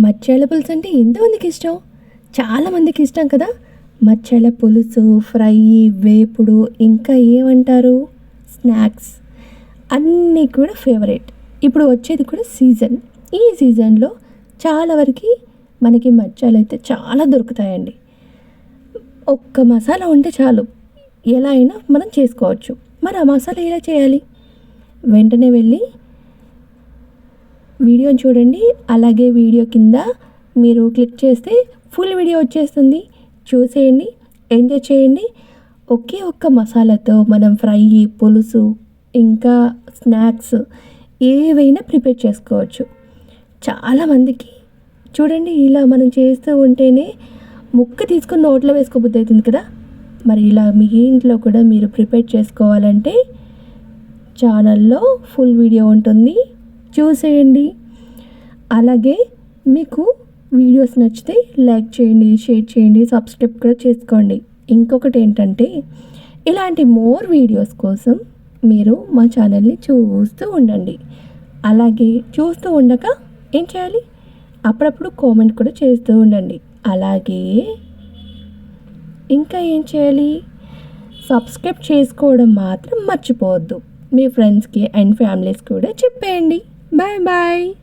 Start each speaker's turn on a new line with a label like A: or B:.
A: మచ్చాల పులుసు అంటే ఎంతమందికి ఇష్టం? చాలామందికి ఇష్టం కదా? మచ్చాల పులుసు ఫ్రై వేపుడు ఇంకా ఏమంటారు? స్నాక్స్. అన్నీ కూడా ఫేవరెట్. ఇప్పుడు వచ్చేది కూడా సీజన్. ఈ సీజన్లో చాలా వరకు మనకి మచ్చాలు అయితే చాలా దొరుకుతాయండి. ఒక్క మసాలా ఉంటే చాలు. ఎలా అయినా మనం చేసుకోవచ్చు. మరి ఆ మసాలా ఎలా చేయాలి? వెంటనే వెళ్ళి వీడియో చూడండి. అలాగే వీడియో కింద మీరు క్లిక్ చేస్తే ఫుల్ వీడియో వచ్చేస్తుంది. చూసేయండి. ఎంజాయ్ చేయండి. ఒకే ఒక్క మసాలాతో మనం ఫ్రై పులుసు ఇంకా స్నాక్స్ ఏవైనా ప్రిపేర్ చేసుకోవచ్చు. చాలామందికి చూడండి ఇలా మనం చేస్తూ ఉంటేనే ముక్క తీసుకుని నోట్లో వేసుకోబుద్ధి అవుతుంది కదా. మరి ఇలా మీ ఇంట్లో కూడా మీరు ప్రిపేర్ చేసుకోవాలంటే ఛానల్లో ఫుల్ వీడియో ఉంటుంది. చూసేయండి. అలాగే మీకు వీడియోస్ నచ్చితే లైక్ చేయండి షేర్ చేయండి సబ్స్క్రైబ్ కూడా చేసుకోండి. ఇంకొకటి ఏంటంటే ఇలాంటి మోర్ వీడియోస్ కోసం మీరు మా ఛానల్ని చూస్తూ ఉండండి. అలాగే చూస్తూ ఉండక ఏం చేయాలి? అప్పుడప్పుడు కామెంట్ కూడా చేస్తూ ఉండండి. అలాగే ఇంకా ఏం చేయాలి? సబ్స్క్రైబ్ చేసుకోవడం మాత్రం మర్చిపోవద్దు. మీ ఫ్రెండ్స్కి అండ్ ఫ్యామిలీస్ కూడా చెప్పేయండి. Bye bye.